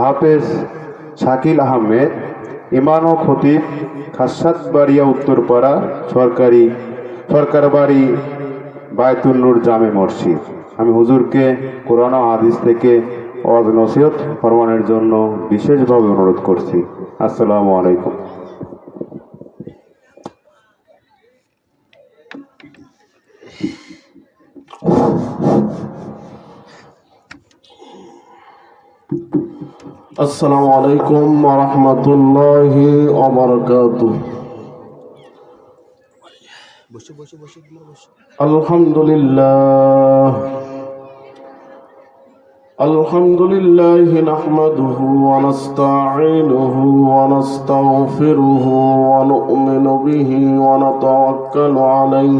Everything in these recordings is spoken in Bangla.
হাফেজ শাকিল আহমেদ ইমান ও খতিব খাসাতবাড়িয়া উত্তরপাড়া সরকারি সরকার বাড়ি বায়তুল্লুর জামে মসজিদ। আমি হুজুরকে কোরআন হাদিস থেকে অজ নসিহত ফরমানের জন্য বিশেষভাবে অনুরোধ করছি। আসসালামু আলাইকুম। you عليكم ورحمة الله وبركاته الحمد لله الحمد لله نحمده ونستعينه ونستغفره ونؤمن به ونتوكل عليه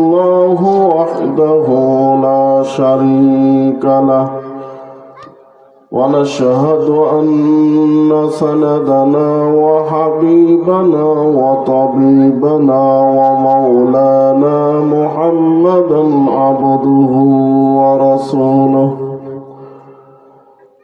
وحده لا شريك له ونشهد أن سندنا وحبيبنا وطبيبنا ومولانا محمدا عبده ورسوله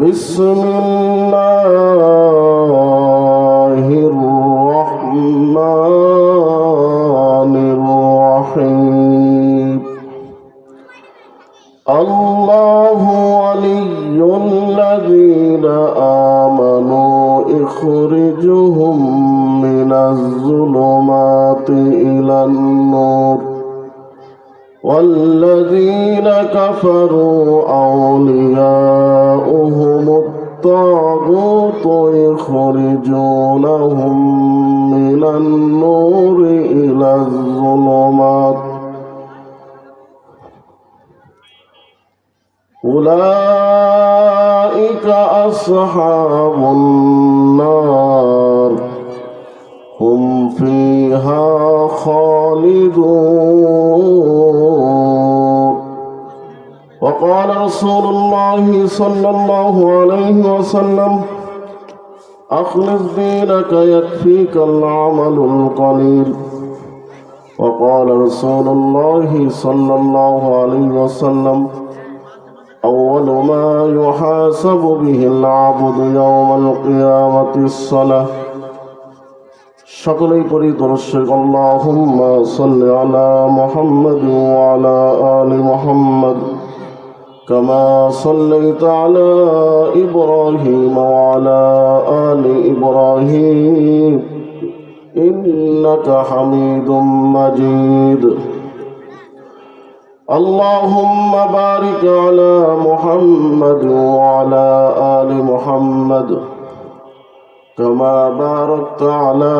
بسم الله الرحمن الرحيم الله ولي الذين آمنوا اخرجهم من الظلمات إلى النور والذين كفروا أولياؤهم الطاغوت يخرجونهم من النور إلى الظلمات أولئك أصحاب النار هم فيها خالدون. وقال رسول الله صلى الله عليه وسلم أخلص دينك يكفيك العمل القليل. وقال رسول الله صلى الله عليه وسلم أول ما يحاسب به العبد يوم القيامة الصلاة. সকলেই পড়ি দর্শক আল্লাহুম্মা সাল্লি আলা মুহাম্মদ ওয়া আলা আলি মুহাম্মদ كما صليت على إبراهيم وعلى آل إبراهيم إنك حميد مجيد اللهم بارك على محمد وعلى آل محمد كما باركت على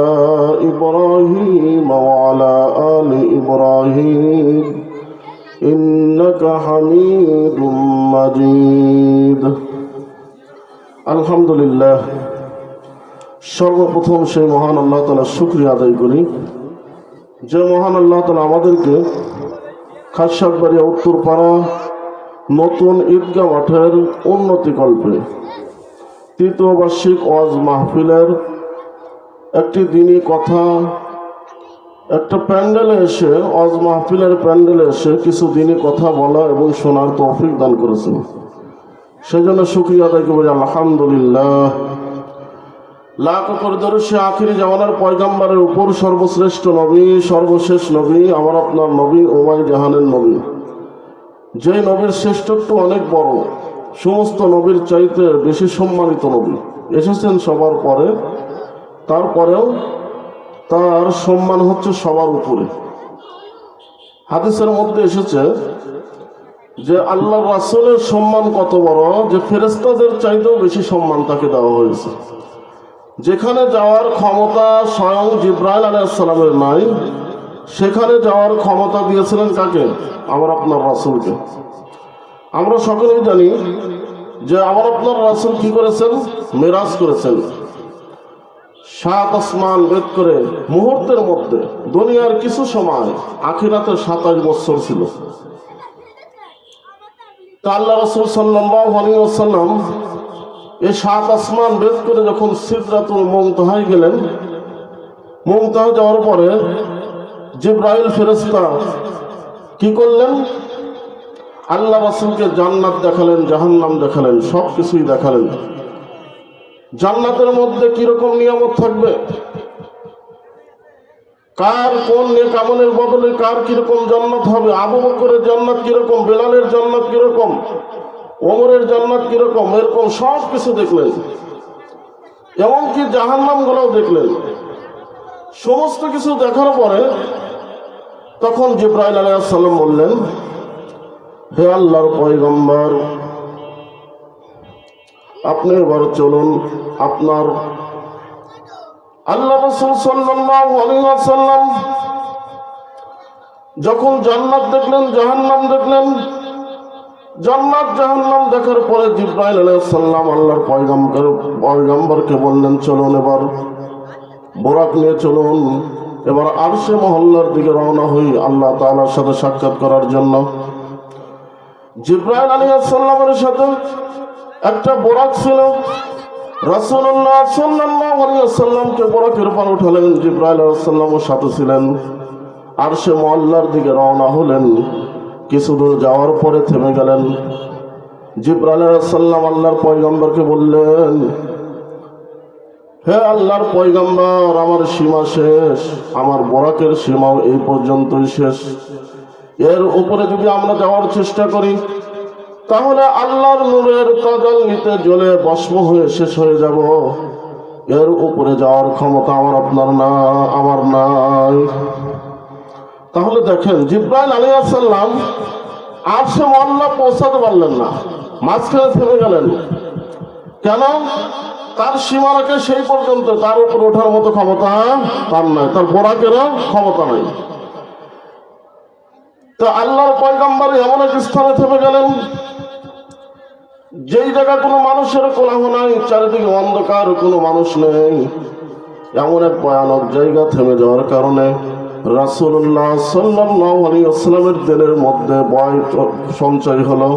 إبراهيم وعلى آل إبراهيم إنك حميد مجيد الحمد لله সর্বপ্রথম সেই মহান আল্লাহ তালা শুক্রিয়া আদায় করি যে মহান আল্লাহ তালা আমাদেরকে খাসাকবাড়িয়া উত্তরপাড়া নতুন ঈদগাহ মাঠের উন্নতিকল্পে তৃতীয় বার্ষিক ওয়াজ মাহফিলের একটি দিনই কথা। একটা প্যান্ডেলে এসে, ওয়াজ মাহফিলের প্যান্ডেলে এসে কিছু দিনই কথা বলা এবং শোনার তৌফিক দান করেছেন। সেজন্য শুক্রিয়া আদায় করি, আলহামদুলিল্লাহ। লাখ করে দরসে আখিরি জামানার পয়গাম্বারের উপর সর্বশ্রেষ্ঠ নবী, সর্বশেষ নবী, আমার আপনার নবী ওমাই জাহানের নবী। যে নবীর শ্রেষ্ঠত্ব অনেক বড়। সমস্ত নবীর চাইতে বেশি সম্মানিত নবী। এসেছেন সবার পরে। তারপরেও তার সম্মান হচ্ছে সবার উপরে। হাদিসের মধ্যে এসেছে যে আল্লাহ রাসুলের সম্মান কত বড় যে ফেরেস্তাদের চাইতেও বেশি সম্মান তাকে দেওয়া হয়েছে। যেখানে যাওয়ার ক্ষমতা স্বয়ং জিব্রাইল আলাইসালামের নাই, সেখানে যাওয়ার ক্ষমতা দিয়েছিলেন কাকে? আমার আপনার রাসুলকে। আমরা সকলেই জানি যে আমার আপনার রাসুল কি করেছেন? মেরাজ করেছেন। সাত আসমান বেদ করে মুহূর্তের মধ্যে দুনিয়ার কিছু সময় আখিরাতে সাতাশ বছর ছিল। তা আল্লাহ রসুল সাল্লাম এই সাত আসমান বেদ করে যখন সিদ্ধাতুল মমতাহায় গেলেন মমতাহ যাওয়ার পরে জিব্রাইল ফেরেস্তা কি করলেন? আল্লাহ রাসুলকে জান্নাত দেখালেন, জাহান্নাম দেখালেন সব কিছুই দেখালেন। জান্নাতের মধ্যে কীরকম নিয়ামত থাকবে? কার কোন নেক আমলের বদলে কার কীরকম জান্নাত হবে? আবু বকরের জান্নাত কীরকম? বেলালের জান্নাত কীরকম? ওমরের জান্নাত কীরকম? এরকম সব কিছু দেখলেন। এমনকি জাহান্নাম গুলাও দেখলেন। সমস্ত কিছু দেখার পরে তখন জিব্রাইল আলাইসাল্লাম বললেন হে আল্লাহর পয়গম্বর, আপনি এবার চলুন আপনার আল্লাহ রসুল সাল্লাম যখন জান্নাত দেখলেন, জাহান্নাম দেখলেন, জান্নাত, জাহান্নাম দেখার পরে জিব্রাইল আলাইসাল্লাম আল্লাহর পয়গম্বর, পয়গম্বরকে বললেন, চলুন এবার বোরাক নিয়ে চলুন। এবার আরশে মহল্লার দিকে রওনা হই আল্লাহ তাআলার সাথে সাক্ষাৎ করার জন্য। জিব্রাইল আলাইসাল্লামের সাথে একটা বোরাক ছিল। আলাইহি ওয়াসাল্লামকে বরাকের উপর উঠালেন সাথে ছিলেন। আর সে দিকে রওনা হলেন। কিছু দূর যাওয়ার পরে থেমে গেলেন। সালাম আল্লাহর পয়গম্বরকে বললেন, হে আল্লাহর পয়গম্বর, আমার সীমা শেষ, আমার বরাকের সীমাও এই পর্যন্তই শেষ। এর উপরে যদি আমরা যাওয়ার চেষ্টা করি, তাহলে আল্লাহর নূরের নিতে জ্বলে ভস্ম হয়ে শেষ হয়ে যাব। এর উপরে যাওয়ার ক্ষমতা আমার আপনার না, আমার নাই। তাহলে দেখেন, জিব্রাইল আলী আসাল্লাম আর সে মহল্লা পৌঁছাতে পারলেন না, মাঝখানে থেমে গেলেন। কেন? তার সীমানাকে সেই পর্যন্ত, তার উপর ওঠার মতো ক্ষমতা তার নাই, তার বোরাকেরও ক্ষমতা নাই। তো আল্লাহর পয়গম্বর এমন এক স্থানে থেমে গেলেন, যেই জায়গা কোনো মানুষের কোলাহ নাই, চারিদিকে অন্ধকার, কোনো মানুষ নেই। এমন এক ভয়ানক জায়গা থেমে যাওয়ার কারণে রাসুল্লাহ সাল্লামের দিনের মধ্যে বয় সঞ্চয় হলো।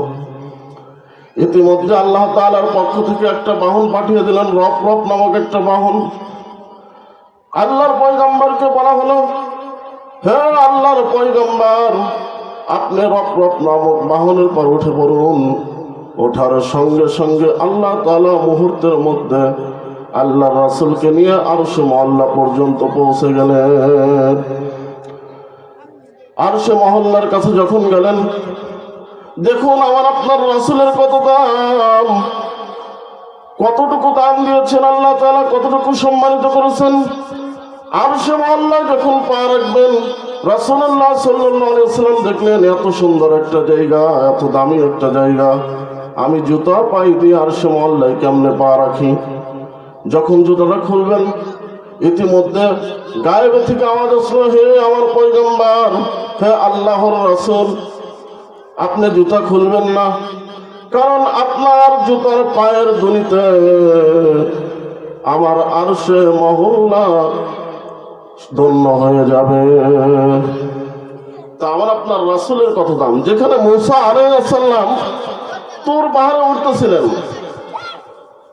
ইতিমধ্যে আল্লাহ তালার পক্ষ থেকে একটা বাহন পাঠিয়ে দিলেন, রফ রফ নামক একটা বাহন। আল্লাহর পয়গম্বরকে বলা হলো হ্যাঁ আল্লাহর পয়গম্বর আপনি রফ রফ নামক বাহনের পর উঠে পড়ুন। ওঠার সঙ্গে সঙ্গে আল্লাহ তালা মুহূর্তের মধ্যে আল্লাহ রাসুলকে নিয়ে আরও সে মহল্লা পর্যন্ত পৌঁছে গেলেন। আর সে মহল্লার কাছে যখন গেলেন, দেখুন আমার আপনার রাসুলের কত দাম। কতটুকু দাম দিয়েছেন আল্লাহ তালা কতটুকু সম্মানিত করেছেন। আর সে মহল্লায় যখন পা রাখবেন রাসুল্লাহ সাল্লাম দেখলেন, এত সুন্দর একটা জায়গা, এত দামি একটা জায়গা। আমি জুতা পাই দিয়ে আর সে মহল্লায় কেমনে পা রাখি? যখন জুতাটা খুলবেন, ইতিমধ্যে গায়েব থেকে আওয়াজ আসলো, হে আমার পৈগম্বার হে আল্লাহর রাসুল, আপনি জুতা খুলবেন না, কারণ আপনার জুতার পায়ের দুনিতে আমার আর সে মহল্লা ধন্য হয়ে যাবে। তা আমার আপনার রাসুলের কত দাম। যেখানে মুসা আলাইসাল্লাম তোর পাহাড়ে উঠতেছিলেন,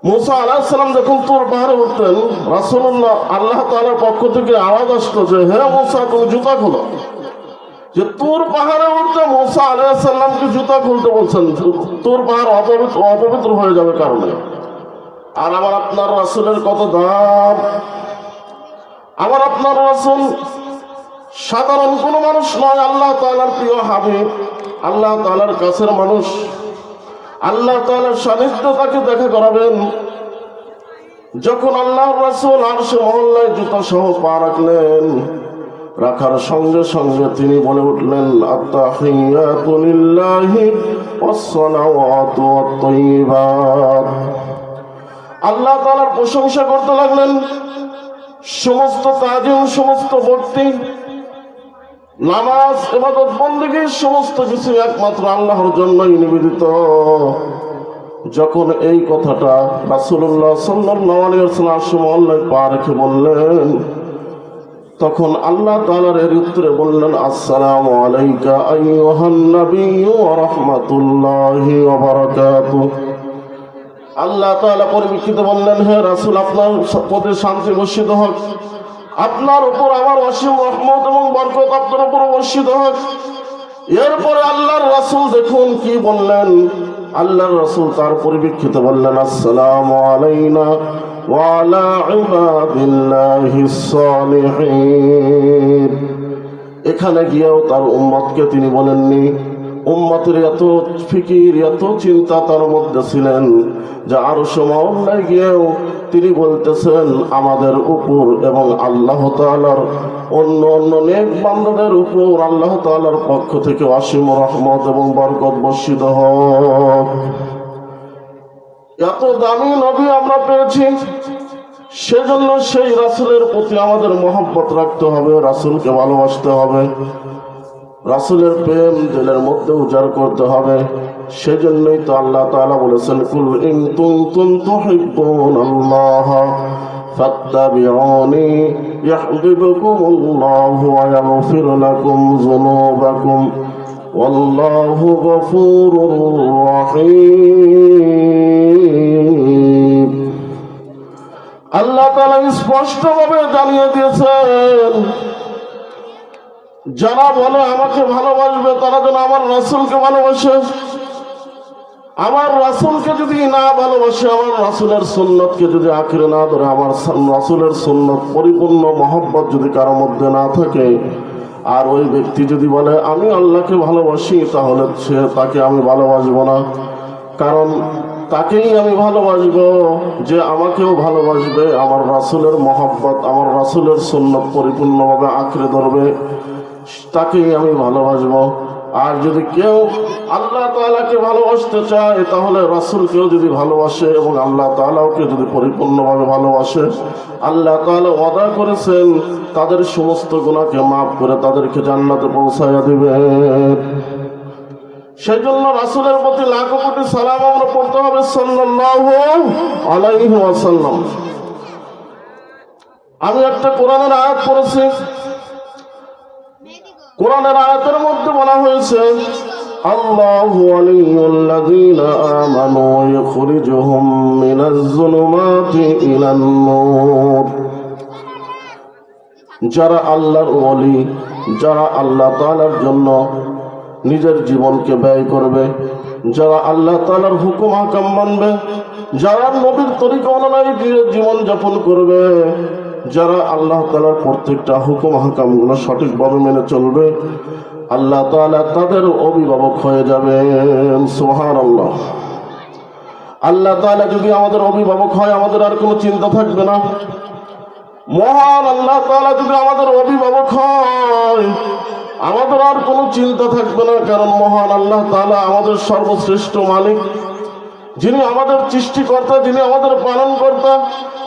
মুসা আলাহিসাল্লাম যখন তোর পাহাড়ে উঠতেন রাসুল্লাহ আল্লাহ তালার পক্ষ থেকে আওয়াজ আসতো যে, হে মুসা, তুমি জুতা খোলো। যে তোর পাহাড়ে উঠতে মুসা আলাইসাল্লামকে জুতা খুলতে বলছেন, তোর পাহাড় অপবিত্র অপবিত্র হয়ে যাবে কারণে। আর আমার আপনার রাসুলের কত দাম। আমার আপনার রাসুল সাধারণ কোনো মানুষ নয়, আল্লাহ তালার প্রিয় হাবিব, আল্লাহ তালার কাছের মানুষ। আল্লাহ তাআলার সান্নিধ্য তাকে দেখা করাবেন। যখন আল্লাহ রাসূল আরশে মহল্লায় জুতা সহ পা রাখলেন, রাখার সঙ্গে সঙ্গে তিনি বলে উঠলেন আল্লাহ তালার প্রশংসা করতে লাগলেন সমস্ত তাজিম সমস্ত ভক্তি নামাজ এবাদত বন্দীগীর সমস্ত কিছু একমাত্র আল্লাহর জন্যই নিবেদিত। যখন এই কথাটা রাসূলুল্লাহ সাল্লাল্লাহু আলাইহি ওয়াসাল্লাম পা রেখে বললেন, তখন আল্লাহ তাআলার এর উত্তরে বললেন, আসসালামু আলাইকা আইয়ুহান নাবিয়্যু ওয়া রাহমাতুল্লাহি বারাকাতুহু। আল্লাহ তাআলা পরিপ্রেক্ষিতে বললেন, হে রাসূল, আপনার পদে শান্তি বর্ষিত হোক। আপনার উপর আমার অসীম রহমত এবং বরকত আপনার উপর বর্ষিত হোক। এরপরে আল্লাহর রাসূল দেখুন কি বললেন। আল্লাহর রাসূল তার পরিপ্রেক্ষিতে বললেন, আসসালামু আলাইনা ওয়া আলা ইবাদিল্লাহিস সালিহিন এখানে গিয়েও তার উম্মতকে তিনি বলেননি উম্মতের এত ফিকির, এত চিন্তা তার মধ্যে ছিলেন যে আরও সময় গিয়েও তিনি বলতেছেন, আমাদের উপর এবং আল্লাহ তাআলার অন্য অন্য নেক বান্ধবের উপর আল্লাহ তাআলার পক্ষ থেকে অসীম রহমত এবং বরকত বর্ষিত হোক। এত দামি নবী আমরা পেয়েছি। সেজন্য সেই রাসূলের প্রতি আমাদের মহব্বত রাখতে হবে, রাসূলকে ভালোবাসতে হবে। রাসূলের প্রেম দিলের মধ্যে উজাড় করতে হবে। সেজন্যই তো আল্লাহ তাআলা বলেছেন, কুল ইন কুনতুম তুহিব্বুনাল্লাহ ফাত্তাবিউনি ইউহিব্বুকুমুল্লাহু ওয়া ইয়াগফির লাকুম যুনুবাকুম, ওয়াল্লাহু গফুরুর রহিম। আল্লাহ তাআলা স্পষ্টভাবে জানিয়ে দিয়েছেন যারা বলে আমাকে ভালোবাসবে, তারা যেন আমার রাসুলকে ভালোবাসে। আমার রাসূলকে যদি না ভালোবাসে, আমার রাসূলের সুন্নতকে যদি আঁকড়ে না ধরে, আমার রাসুলের সুন্নত পরিপূর্ণ মহব্বত যদি কারোর মধ্যে না থাকে, আর ওই ব্যক্তি যদি বলে, আমি আল্লাহকে ভালোবাসি, তাহলে সে তাকে আমি ভালোবাসবো না। কারণ তাকেই আমি ভালোবাসবো যে আমাকেও ভালোবাসবে, আমার রাসূলের মহব্বত, আমার রাসুলের সুন্নত পরিপূর্ণভাবে আঁকড়ে ধরবে। তাকেই আমি ভালোবাসবো। আর যদি কেউ আল্লাহ তাআলাকে ভালোবাসতে চায়, তাহলে রাসূলকেও যদি ভালোবাসে এবং আল্লাহ তাআলাওকে যদি পরিপূর্ণভাবে ভালোবাসে, আল্লাহ তাআলা ওয়াদা করেছেন, তাদের সমস্ত গুনাহকে মাফ করে তাদেরকে জান্নাতে পৌঁছায়া দিবেন সেই জন্য রাসূলের প্রতি লাখো কোটি সালাম আমরা পড়তে হবে সাল্লাল্লাহু আলাইহি ওয়াসাল্লাম। আমি একটা কোরআনের আয়াত পড়েছি। কোরআনের আয়াতের মধ্যে বলা হয়েছে, আল্লাহু ওয়ালিয়ুল্লাযীনা আমানু ইখরিজুহুম মিনাজ যুলুমাতি ইলান নূর। যারা আল্লাহর ওয়ালি, যারা আল্লাহ তাআলার জন্য নিজের জীবনকে ব্যয় করবে, যারা আল্লাহ তাআলার হুকুম হাকাম মানবে, যারা নবীর তরিকা অনুযায়ী জীবন যাপন করবে যারা আল্লাহ তাআলার প্রত্যেকটা হুকুম হাকামগুলো সঠিকভাবে মেনে চলবে, আল্লাহ তাআলা তাদের অভিভাবক হয়ে যাবেন। সুবহানাল্লাহ। আল্লাহ আল্লাহ তালা যদি আমাদের অভিভাবক হয়, আমাদের আর কোনো চিন্তা থাকবে না। মহান আল্লাহ তাআলা যদি আমাদের অভিভাবক হয়, আমাদের আর কোনো চিন্তা থাকবে না, কারণ মহান আল্লাহ তালা আমাদের সর্বশ্রেষ্ঠ মালিক। যিনি আমাদের সৃষ্টিকর্তা, যিনি আমাদের পালনকর্তা,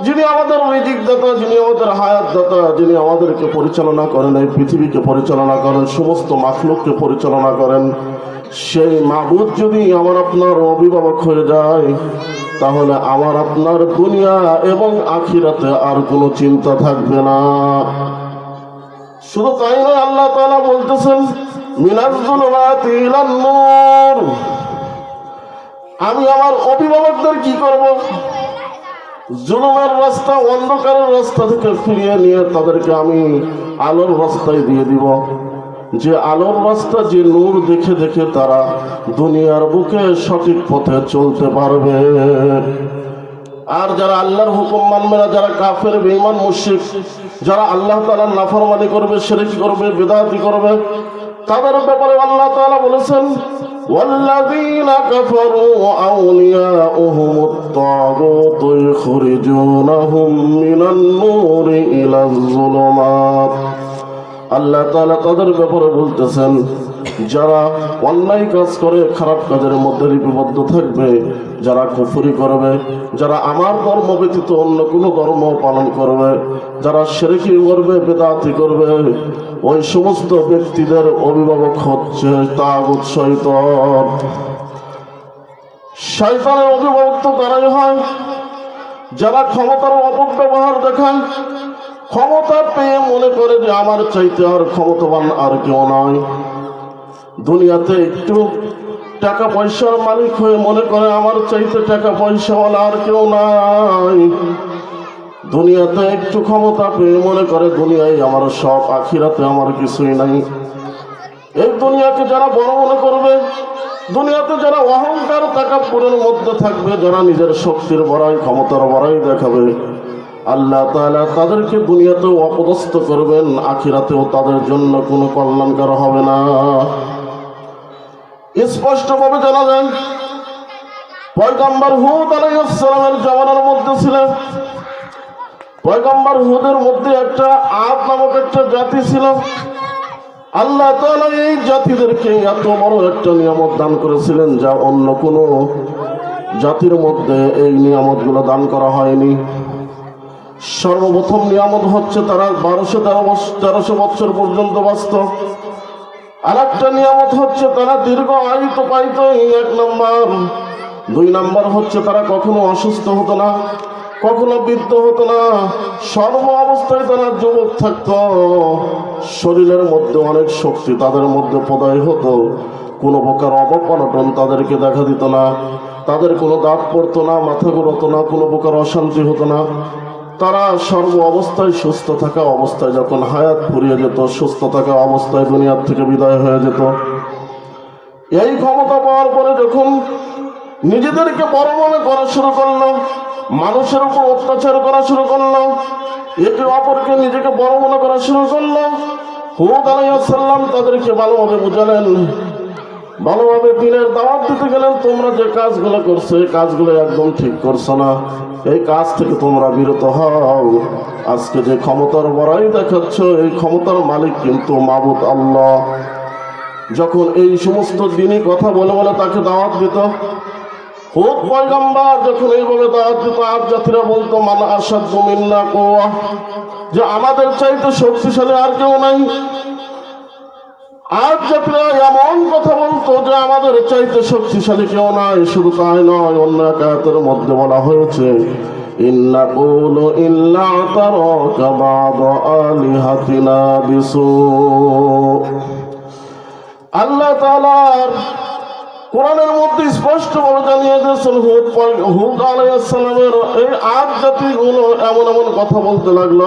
যিনি আমাদের রিজিক দাতা যিনি আমাদের হায়াত দাতা যিনি আমাদেরকে পরিচালনা করেন, এই পৃথিবীকে পরিচালনা করেন, সমস্ত মাখলুককে পরিচালনা করেন, সেই মাবুদ যদি আমার আপনার অভিভাবক হয়ে যায়, তাহলে আমার আপনার দুনিয়া এবং আখিরাতে আর কোনো চিন্তা থাকবে না। শুধু তাই নয়, আল্লাহ তাআলা বলতেছেন নূর। আমি আমার অভিভাবকদের কি করব? জুলুমের রাস্তা, অন্ধকারের রাস্তা থেকে ফিরিয়ে নিয়ে তাদেরকে আমি আলোর রাস্তায় দিয়ে দিব। যে আলোর রাস্তা, যে নূর দেখে দেখে তারা দুনিয়ার বুকে সঠিক পথে চলতে পারবে। আর যারা আল্লাহর হুকুম মানবে না, যারা কাফের, বেঈমান, মুশরিক, যারা আল্লাহ তাআলার নাফরমানি করবে, শিরক করবে বিদআতি করবে, তাদের ব্যাপারে আল্লাহ তাআলা বলেছেন والذين كفروا أولياؤهم الطاغوت يخرجونهم من النور إلى الظلمات আল্লাহ তাআলা তাদের ব্যাপারে বলতেছেন যারা অন্যায় কাজ করে খারাপ কাজের মধ্যে লিপিবদ্ধ থাকবে যারা কুফরি করবে, যারা আমার ধর্ম ব্যতীত অন্য কোনো ধর্ম পালন করবে, যারা সেরেকি করবে, বেদাতি করবে, ওই সমস্ত ব্যক্তিদের অভিভাবক হচ্ছে তাগুত শৈতন শয়তানের অভিভাবক তো তারাই হয়। যারা ক্ষমতার অপব্যবহার দেখায়, ক্ষমতা পেয়ে মনে করে যে আমার চাইতে আর ক্ষমতাবান আর কেউ নয়। দুনিয়াতে একটু টাকা পয়সার মালিক হয়ে মনে করে আমার চাইতে টাকা পয়সা পয়সাওয়ালা আর কেউ নাই। দুনিয়াতে একটু ক্ষমতা পেয়ে মনে করে দুনিয়ায় আমার সব, আখিরাতে আমার কিছুই নাই। এই দুনিয়াকে যারা বড় মনে করবে, দুনিয়াতে যারা অহংকার তাকাপুরের মধ্যে থাকবে, যারা নিজের শক্তির বড়াই, ক্ষমতার বড়াই দেখাবে, আল্লাহ তালা তাদেরকে দুনিয়াতেও অপদস্থ করবেন, আখিরাতেও তাদের জন্য কোনো কল্যাণকার হবে না। স্পষ্টভাবে জানা যায়, পয়গম্বর হুদ আলাইহিসসালামের জমানার মধ্যে ছিলেন। পয়গম্বর হুদের মধ্যে একটা আদ নামক একটা জাতি ছিল। আল্লাহ এই জাতিদেরকে এত বড় একটা নিয়ামত দান করেছিলেন যা অন্য কোনো জাতির মধ্যে এই নিয়ামতগুলো দান করা হয়নি। সর্বপ্রথম নিয়ামত হচ্ছে তারা বারোশো তেরো তেরোশো বছর পর্যন্ত বাঁচত। আর একটা নিয়ামত হচ্ছে তারা দীর্ঘ আয়িত পাইত এক নম্বর। দুই নাম্বার হচ্ছে তারা কখনো অসুস্থ হতো না, কখনো বৃদ্ধ হতো না, সর্ব অবস্থায় তারা যুবক থাকতো। শরীরের মধ্যে অনেক শক্তি তাদের মধ্যে পদায় হতো, কোনো প্রকার অবপনটন তাদেরকে দেখা দিত না, তাদের কোনো দাঁত পড়তো না, মাথা ঘুরতো না, কোনো প্রকার অশান্তি হতো না। তারা সর্ব অবস্থায় সুস্থ থাকা অবস্থায় যখন হায়াত ফুরিয়ে যেত, সুস্থ থাকা অবস্থায় দুনিয়ার থেকে বিদায় হয়ে যেত। এই ক্ষমতা পাওয়ার পরে যখন নিজেদেরকে বড় মনে করা শুরু করল, মানুষের উপর অত্যাচার করা শুরু করল, একে অপরকে নিজেকে বড় মনে করা শুরু করল, হুদ আলাইসাল্লাম তাদেরকে ভালোভাবে বুঝালেন। ভালোভাবে দিনের দাওয়াত দিতে গেলেন তোমরা যে কাজগুলো করছ, এই কাজগুলো একদম ঠিক করছ না। এই কাজ থেকে তোমরা বিরত হও। আজকে যে ক্ষমতার বড়াই দেখাচ্ছ, এই ক্ষমতার মালিক কিন্তু মাবুদ আল্লাহ। যখন এই সমস্ত দিনই কথা বলে বলে তাকে দাওয়াত দিত হোক পয়গম্বর যখন এইভাবে দাওয়াত দিত আর জাতিরা বলতো, মান আসাদ মিন্না কোয়া যে আমাদের চাইতে শক্তিশালী আর কেউ নাই। আজ জাতিরা এমন কথা বলতো যে আমাদের চাইতে শক্তিশালী কেউ নাই, শুধু তাই নয়, অন্য এক আয়াতের মধ্যে বলা হয়েছে ইল্লা কুলু ইল্লা তারাকা বাদ আলিহাতিনা বিসু। আল্লাহ তাআলার কোরআনের মধ্যে স্পষ্টভাবে জানিয়ে দিয়েছেন, হুদ হুদ আলাইসালামের এই আট জাতিগুলো এমন এমন কথা বলতে লাগল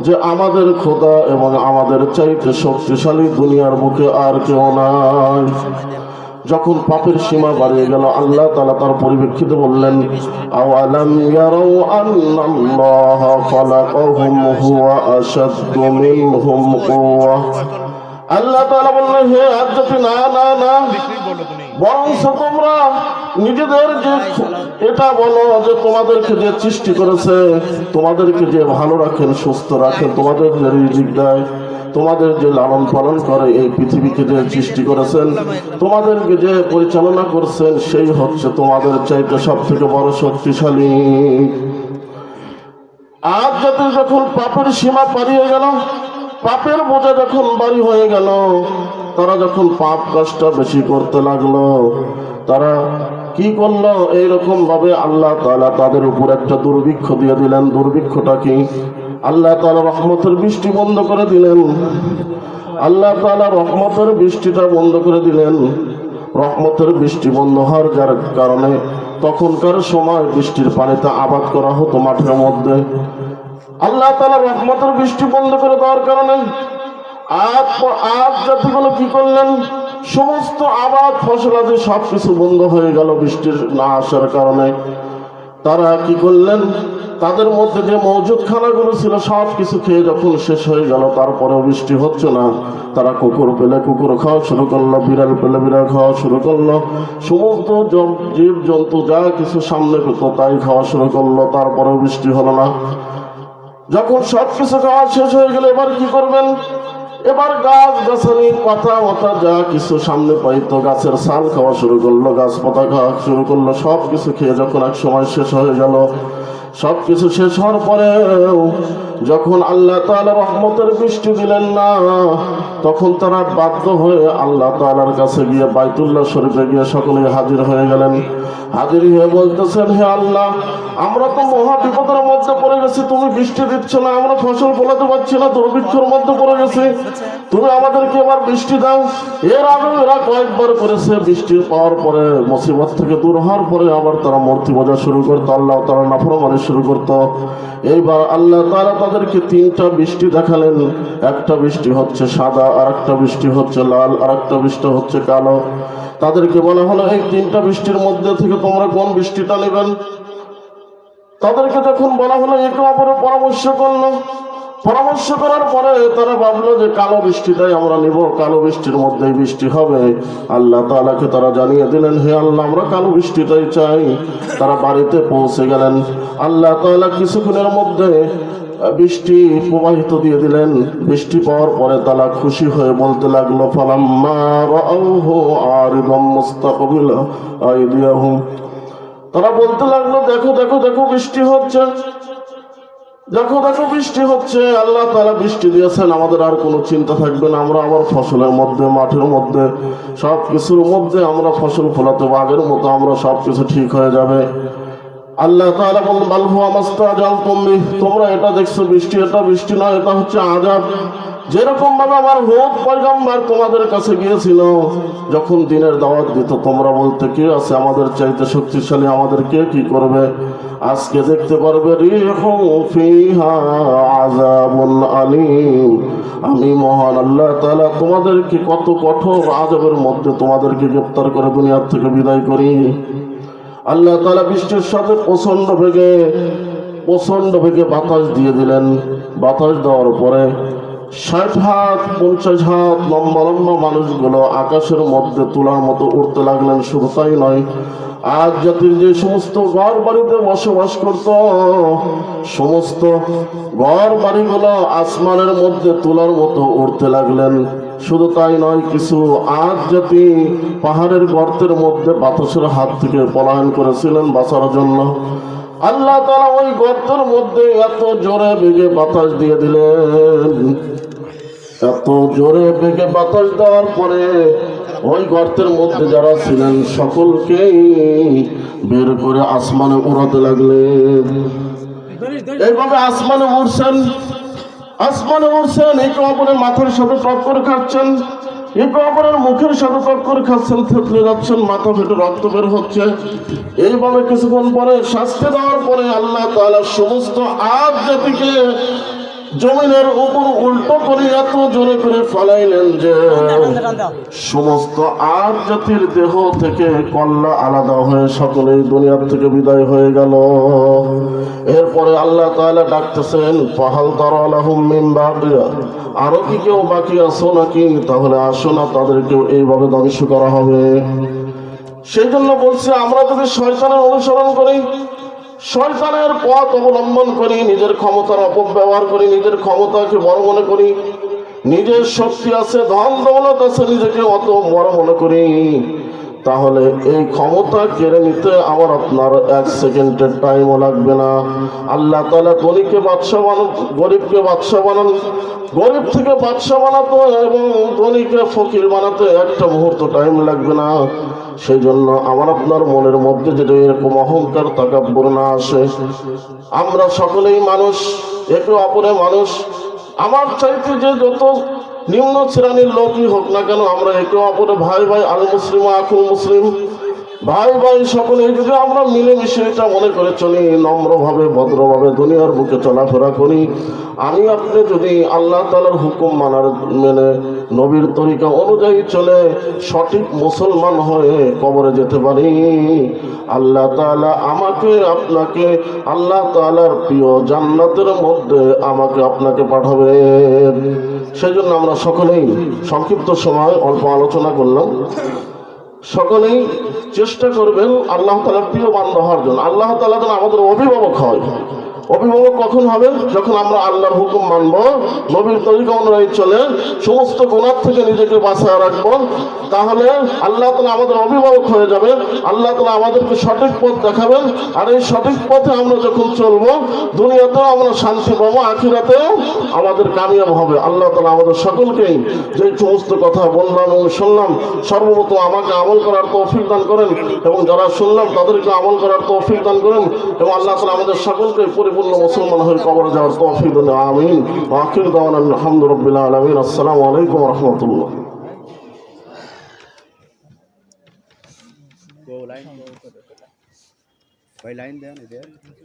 যে আমাদের খোদা এবং আমাদের চাইতে শক্তিশালী দুনিয়ার মুখে আর কেউ নাই। যখন পাপের সীমা বাড়িয়ে গেল, আল্লাহ তালা তার পরিপ্রেক্ষিতে বললেন, আওয়ালাম কুওয়া? আল্লাহ তাআলা বললেন হে আজ্জাতি না না না বরঞ্চ তোমরা নিজেদের যে এটা বলো যে তোমাদেরকে যে সৃষ্টি করেছে তোমাদেরকে যে ভালো রাখেন সুস্থ রাখেন তোমাদের যে রিজিক দেয় তোমাদের যে লালন পালন করে এই পৃথিবীকে যে সৃষ্টি করেছেন তোমাদেরকে যে পরিচালনা করছেন সেই হচ্ছে তোমাদের চাইতে সব থেকে বড় শক্তিশালী। আজ যাতে যখন পাপের সীমা পারিয়ে গেল পাপের বোঝা যখন বাড়ি হয়ে গেল, তারা যখন পাপ কাজটা বেশি করতে লাগল, তারা কি করল? এইরকম ভাবে আল্লাহ তালা তাদের উপর একটা দুর্ভিক্ষ দিয়ে দিলেন। দুর্ভিক্ষটা কি? আল্লাহ তালা রহমতের বৃষ্টি বন্ধ করে দিলেন। আল্লাহ তালা রহমতের বৃষ্টিটা বন্ধ করে দিলেন। রহমতের বৃষ্টি বন্ধ হওয়ার যার কারণে তখনকার সময় বৃষ্টির পানিতে আবাদ করা হতো মাঠের মধ্যে। আল্লাহ তালা রহমতের বৃষ্টি বন্ধ করে দেওয়ার কারণে আজ আজ জাতিগুলো কি করলেন? সমস্ত আবাদ ফসলাদি সব কিছু বন্ধ হয়ে গেল বৃষ্টির না আসার কারণে। তারা কি করলেন? তাদের মধ্যে যে মজুদ খানাগুলো ছিল সব কিছু খেয়ে যখন শেষ হয়ে গেল, তারপরেও বৃষ্টি হচ্ছে না। তারা কুকুর পেলে কুকুর খাওয়া শুরু করল, বিড়াল পেলে বিড়াল খাওয়া শুরু করল। সমস্ত জীব জন্তু যা কিছু সামনে পেত তাই খাওয়া শুরু করল, তারপরেও বৃষ্টি হলো না। যখন সব কিছু কাজ শেষ হয়ে গেলে, এবার কি করবেন? এবার গাছ গাছালি, পাতা পাতা যা কিছু সামনে পাইতো, গাছের সাল খাওয়া শুরু করল গাছ পাতা খাওয়া শুরু করল সব কিছু খেয়ে যখন এক সময় শেষ হয়ে গেল সব কিছু শেষ হওয়ার পরেও যখন আল্লাহ তাআলা রহমতের বৃষ্টি দিলেন না, তখন তারা বাধ্য হয়ে আল্লাহ তাআলার কাছে গিয়ে বাইতুল্লাহ শরীফে গিয়ে সকলে হাজির হয়ে গেলেন। হাজির হয়ে বলতেছেন, হে আল্লাহ, আমরা তো মহা বিপদের মধ্যে পড়ে গেছি, তুমি বৃষ্টি দিচ্ছ না, আমরা ফসল ফলাতে পারছি না, দুর্ভিক্ষর মধ্যে পড়ে গেছি। তুমি আমাদেরকে এবার বৃষ্টি দাও। এর আগেও এরা কয়েকবার করেছে, বৃষ্টি পাওয়ার পরে, মুসিবত থেকে দূর হওয়ার পরে আবার তারা মূর্তি বোঝা শুরু করতো। আল্লাহ তারা নাফরমানি শুরু করত। এইবার আল্লাহ তারা তাদেরকে তিনটা বৃষ্টি দেখালেন। একটা বৃষ্টি হচ্ছে সাদা আর একটা বৃষ্টি হচ্ছে লাল আর একটা বৃষ্টি হচ্ছে কালো। তাদেরকে বলা হলো, এই তিনটা বৃষ্টির মধ্যে থেকে তোমরা কোন বৃষ্টিটা নেবেন? তাদেরকে যখন বলা হলো, একে অপরে পরামর্শ করল। পরামর্শ করার পরে তারা ভাবলো যে কালো বৃষ্টিটাই আমরা নিব, কালো বৃষ্টির মধ্যেই বৃষ্টি হবে। আল্লাহ তাআলাকে তারা জানিয়ে দিলেন, হে আল্লাহ, আমরা কালো বৃষ্টিটাই চাই। তারা বাড়িতে পৌঁছে গেলেন। আল্লাহ তাআলা কিছুক্ষণের মধ্যে বৃষ্টি প্রবাহিত দিয়ে দিলেন। বৃষ্টি পাওয়ার পরে তারা খুশি হয়ে বলতে লাগল তারা বলতে লাগল, দেখো দেখো দেখো, বৃষ্টি হচ্ছে। দেখো দেখো, বৃষ্টি হচ্ছে। আল্লাহ তারা বৃষ্টি দিয়েছেন। আমাদের আর কোনো চিন্তা থাকবে না। আমরা আমার ফসলের মধ্যে, মাঠের মধ্যে সব কিছুর মধ্যে আমরা ফসল ফলাতে। আগের মতো, আমরা সব কিছু ঠিক হয়ে যাবে। আল্লাহ তারা বলেন বালহু আমাস্তা জাল তুমি তোমরা এটা দেখছ, বৃষ্টি এটা বৃষ্টি নয়, এটা হচ্ছে আজাব যেরকম ভাবে আমার হোদ পয়গম্বর তোমাদের কাছে গিয়েছিল, যখন দিনের দাওয়াত দিত, তোমরা বলতে কে আছে? আমাদের চাইতে শক্তিশালী আমাদের কে কি করবে? আজকে দেখতে পারবে আমি মহান আল্লাহ তাআলা তোমাদেরকে কত কঠোর আযাবের মধ্যে তোমাদেরকে গ্রেফতার করে দুনিয়ার থেকে বিদায় করি। আল্লাহ তালা বৃষ্টির সাথে প্রচণ্ড বেগে প্রচণ্ড বেগে বাতাস দিয়ে দিলেন। বাতাস দেওয়ার পরে ষাট হাত, পঞ্চাশ হাত লম্বা লম্বা মানুষগুলো আকাশের মধ্যে তোলার মতো উঠতে লাগলেন, শুধু তাই নয়, আজ জাতির যে সমস্ত ঘর বাড়িতে বসবাস করত, সমস্ত ঘর বাড়িগুলো আসমানের মধ্যে তোলার মতো উঠতে লাগলেন, শুধু তাই নয়, কিছু আজ জাতি পাহাড়ের গর্তের মধ্যে বাতাসের হাত থেকে পলায়ন করেছিলেন বাঁচার জন্য। আল্লাহ তারা ওই গর্তের মধ্যে এত জোরে বেগে বাতাস দিয়ে দিলেন। এত জোরে বেগে বাতাস দেওয়ার পরে ওই গর্তের মধ্যে যারা ছিলেন সকলকেই বের করে আসমানে উড়াতে লাগলেন। এইভাবে আসমানে উড়ছেন আসমানে উড়ছেন, একে অপরের মাথার সাথে টক্কর খাচ্ছেন। একে অপরের মুখের সাথে চক্কর খাচ্ছেন থেতলে যাচ্ছেন মাথা ফেটে রক্ত বের হচ্ছে। এইভাবে কিছুক্ষণ পরে শাস্তি দেওয়ার পরে আল্লাহ তাহলে সমস্ত আজ জাতিকে জমিনের উপর উল্টো করে এত জোরে করে ফলাইলেন যে সমস্ত আর জাতির দেহ থেকে কল্লা আলাদা হয়ে সকলেই দুনিয়ার থেকে বিদায় হয়ে গেল। এরপরে আল্লাহ তাআলা ডাকতেছেন পাহাল তারালাহুম আরও কি কেউ বাকি আছো নাকি? তাহলে আসো না, তাদেরকেও এইভাবে ধ্বংস করা হবে। সেই জন্য বলছে, আমরা যদি শয়তানের অনুসরণ করি শয়তানের পথ অবলম্বন করি, নিজের ক্ষমতার অপব্যবহার করি, নিজের ক্ষমতাকে বড় মনে করি, নিজের শক্তি আছে, ধন দৌলত আছে, নিজেকে অত বড় মনে করি। তাহলে এই ক্ষমতা কেড়ে নিতে আমার আপনার এক সেকেন্ডের টাইমও লাগবে না। আল্লাহ তালা ধনীকে বাদশাহ বানান, গরিবকে বাদশাহ বানান। গরিব থেকে বাদশাহ বানাতো এবং ধনীকে ফকির বানাতে একটা মুহূর্ত টাইম লাগবে না। সেই জন্য আমার আপনার মনের মধ্যে যেটা এরকম অহংকার, তাকাব্বর না আসে। আমরা সকলেই মানুষ, একে অপরে মানুষ। আমার চাইতে যে যত নিম্ন শ্রেণির লোকই হোক না কেন, আমরা একে অপরে ভাই ভাই, আল মুসলিম, আকুল মুসলিম, ভাই ভাই সকলে যদি আমরা মিলেমিশে এটা মনে করে চলি, নম্রভাবে, ভদ্রভাবে দুনিয়ার বুকে চলাফেরা করি, আমি আপনি যদি আল্লাহ তালার হুকুম মানার, মেনে নবীর তরিকা অনুযায়ী চলে, সঠিক মুসলমান হয়ে কবরে যেতে পারি, আল্লাহ তাআলা আমাকে, আপনাকে, আল্লাহ তাআলার প্রিয় জান্নাতের মধ্যে আমাকে আপনাকে পাঠাবেন। সেই জন্য আমরা সকলেই সংক্ষিপ্ত সময় অল্প আলোচনা করলাম। সকলেই চেষ্টা করবেন আল্লাহ তালার প্রিয় বান্ধব হওয়ার জন্য। আল্লাহ তালা যেন আমাদের অভিভাবক হয়। অভিভাবক কখন হবে? যখন আমরা আল্লাহর হুকুম মানব, নবীর তরিকা অনুযায়ী চলে, সমস্ত গুণার থেকে নিজেকে বাঁচায় রাখব, তাহলে আল্লাহ তালা আমাদের অভিভাবক হয়ে যাবে, আল্লাহ তালা আমাদেরকে সঠিক পথ দেখাবেন, আর এই সঠিক পথে আমরা যখন চলবো, দুনিয়াতেও আমরা শান্তি পাবো, আখিরাতেও আমাদের কামিয়াব হবে। আল্লাহ তালা আমাদের সকলকেই যে সমস্ত কথা বললাম এবং শুনলাম, সর্বপ্রথম আমাকে আমল করার তৌফিক দান করেন এবং যারা শুনলাম তাদেরকে আমল করার তৌফিক দান করেন এবং আল্লাহ তালা আমাদের সকলকে পরিপূর্ণ মুসলমান হয়ে কবর যাওয়ার তৌফিক দান আমিন আখির দাওয়ান আলহামদুলিল্লাহ আলমিন আসসালামু আলাইকুম রহমতুল্লাহ. By line there, there.